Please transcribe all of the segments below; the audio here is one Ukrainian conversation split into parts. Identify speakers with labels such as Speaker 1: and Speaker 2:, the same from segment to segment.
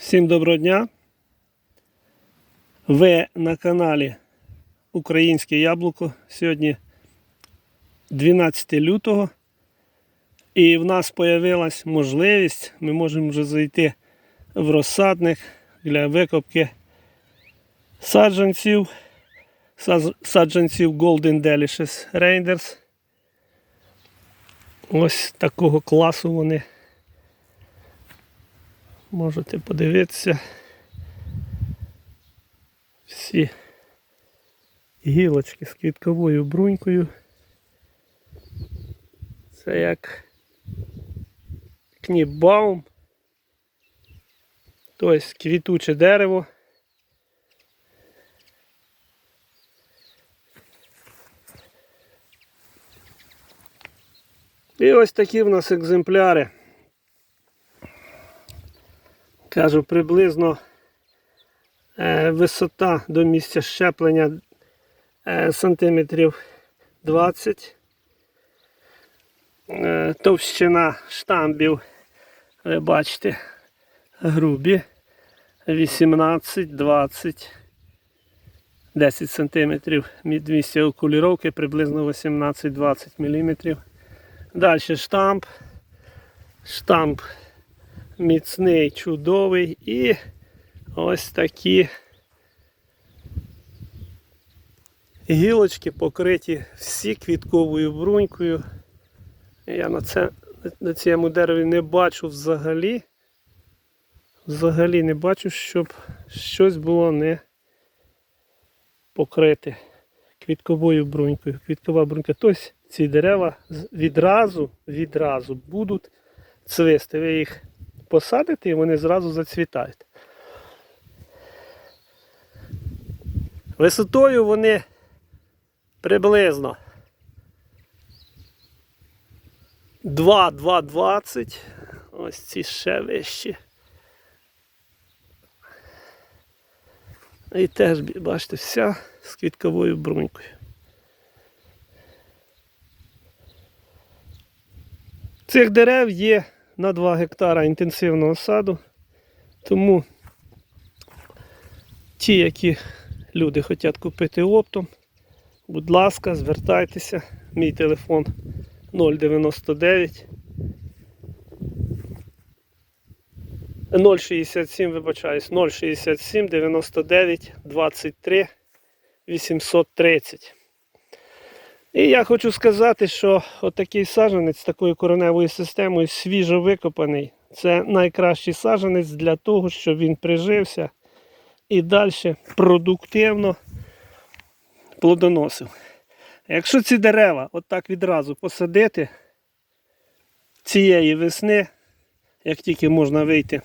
Speaker 1: Всім доброго дня. Ви на каналі Українське Яблуко. Сьогодні 12 лютого. І в нас з'явилась можливість, ми можемо вже зайти в розсадник для викопки саджанців, саджанців Golden Delicious Rangers. Ось такого класу вони. Можете подивитися. Всі гілочки з квітковою брунькою. Це як кніпбаум. Тобто квітуче дерево. І ось такі в нас екземпляри. Кажу, приблизно е, висота до місця щеплення е, сантиметрів 20. Е, товщина штамбів, ви бачите, грубі 18, 20, 10 сантиметрів від місця окуліровки, приблизно 18-20 мм. Далі штамп. Штамп міцний, чудовий і ось такі гілочки покриті всі квітковою брунькою. Я на, це, на цьому дереві не бачу взагалі. Взагалі не бачу, щоб щось було не покрите квітковою брунькою. Квіткова брунька. Тобто ці дерева відразу, відразу будуть цвисти. Ви їх посадите і вони зразу зацвітають. Висотою вони приблизно 2-2,20. Ось ці ще вищі. І теж, бачите, вся з квітковою брунькою. Цих дерев є на 2 гектара інтенсивного саду, тому ті, які люди хочуть купити оптом, будь ласка, звертайтеся. Мій телефон 099 067, вибачаюсь, 067 99 23 830. І я хочу сказати, що отакий саджанець з такою кореневою системою свіжо викопаний. Це найкращий саджанець для того, щоб він прижився і далі продуктивно плодоносив. Якщо ці дерева отак відразу посадити цієї весни, як тільки можна вийти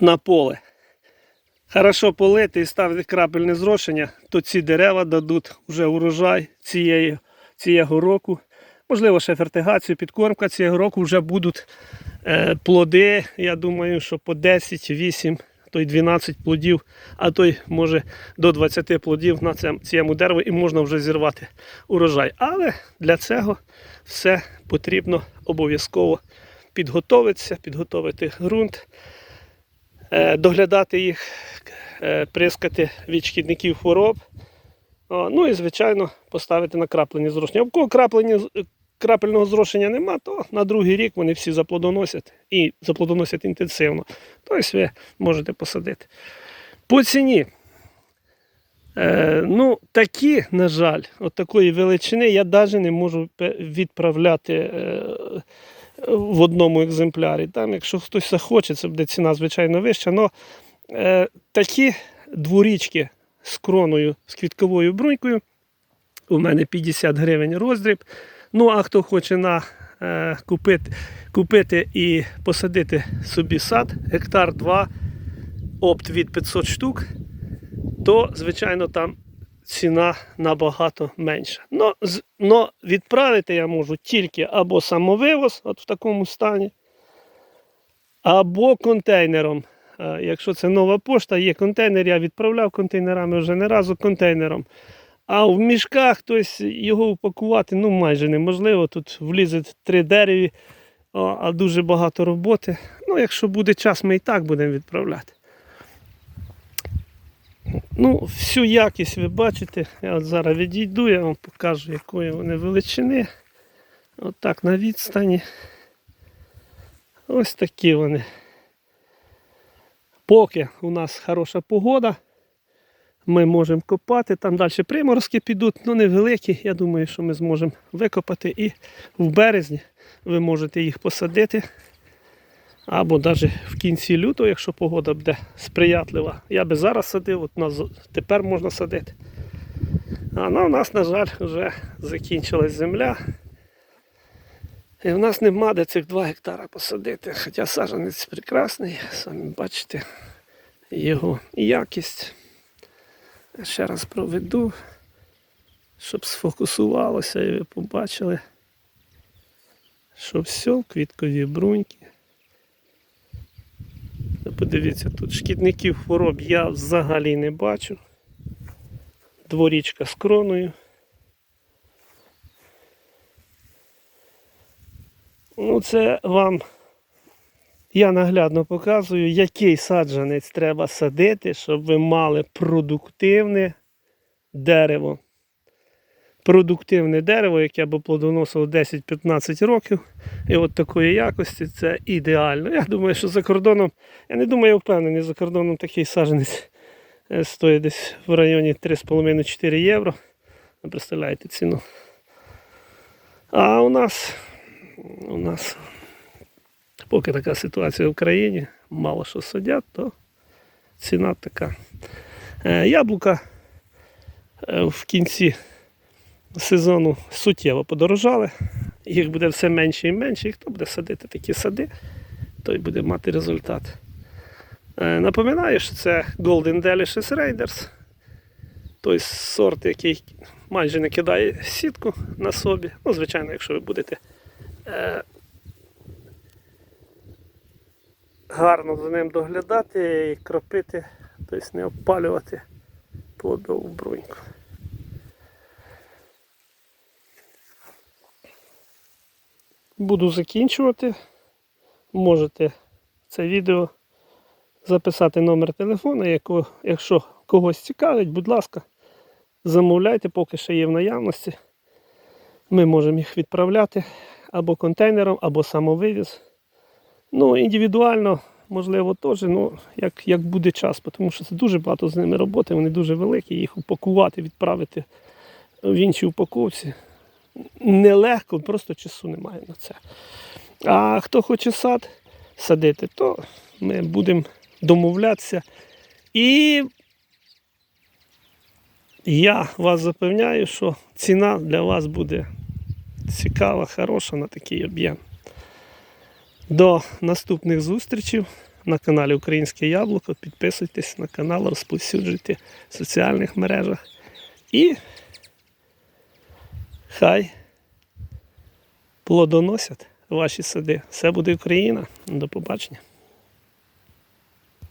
Speaker 1: на поле, хорошо полити і ставити крапельне зрошення, то ці дерева дадуть вже урожай цієї, цього року. Можливо, ще фертигацію, підкормка цього року вже будуть е, плоди. Я думаю, що по 10, 8, то й 12 плодів, а то й може до 20 плодів на цьому, дереву і можна вже зірвати урожай. Але для цього все потрібно обов'язково підготовитися, підготовити ґрунт, доглядати їх, е, прискати від шкідників хвороб. Ну і, звичайно, поставити на краплені зрошення. У кого крапельного зрошення нема, то на другий рік вони всі заплодоносять і заплодоносять інтенсивно. Тобто ви можете посадити. По ціні. Е, ну, такі, на жаль, от такої величини я навіть не можу відправляти е, в одному екземплярі. Там, якщо хтось захоче, це буде ціна, звичайно, вища. але е, такі дворічки з кроною, з квітковою брунькою. У мене 50 гривень роздріб. Ну, а хто хоче на, е, купити, купити і посадити собі сад, гектар 2, опт від 500 штук, то, звичайно, там ціна набагато менша. Но, но відправити я можу тільки або самовивоз, от в такому стані, або контейнером. Е, Якщо це нова пошта, є контейнер, я відправляв контейнерами вже не разу контейнером. А в мішках тобто, його упакувати ну, майже неможливо. Тут влізе три дереві, а дуже багато роботи. Ну, якщо буде час, ми і так будемо відправляти. Ну, всю якість ви бачите. Я от зараз відійду, я вам покажу, якої вони величини. Отак на відстані. Ось такі вони. Поки у нас хороша погода, ми можемо копати. Там далі приморозки підуть, ну невеликі. Я думаю, що ми зможемо викопати і в березні ви можете їх посадити. Або навіть в кінці лютого, якщо погода буде сприятлива. Я би зараз садив, от нас тепер можна садити. А ну, у нас, на жаль, вже закінчилась земля. І в нас нема де цих 2 гектара посадити. Хоча саджанець прекрасний, самі бачите його якість. Ще раз проведу, щоб сфокусувалося і ви побачили, що все квіткові бруньки. Подивіться, тут шкідників хвороб я взагалі не бачу. Дворічка з кроною. Ну, це вам я наглядно показую, який саджанець треба садити, щоб ви мали продуктивне дерево. Продуктивне дерево, яке б плодоносило 10-15 років. І от такої якості це ідеально. Я думаю, що за кордоном, я не думаю, я впевнений, за кордоном такий саджанець е, стоїть десь в районі 3,5-4 євро. Ви представляєте ціну. А у нас, у нас поки така ситуація в країні, мало що садять, то ціна така. Е, Яблука е, в кінці сезону суттєво подорожали. Їх буде все менше і менше. І хто буде садити такі сади, той буде мати результат. Е, Напоминаю, що це Golden Delicious Raiders. Той сорт, який майже не кидає сітку на собі. Ну, звичайно, якщо ви будете е, гарно за ним доглядати і кропити, тобто не обпалювати плодову бруньку. Буду закінчувати. Можете це відео записати номер телефону, яко- якщо когось цікавить, будь ласка, замовляйте, поки ще є в наявності. Ми можемо їх відправляти або контейнером, або самовивіз. Ну, індивідуально, можливо, теж, ну, як, як буде час, тому що це дуже багато з ними роботи, вони дуже великі, їх упакувати, відправити в іншій упаковці. Нелегко, просто часу немає на це. А хто хоче сад садити, то ми будемо домовлятися. І я вас запевняю, що ціна для вас буде цікава, хороша на такий об'єм. До наступних зустрічей на каналі Українське Яблуко. Підписуйтесь на канал, розповсюджуйте в соціальних мережах. І хай плодоносять ваші сади. Все буде Україна. До побачення.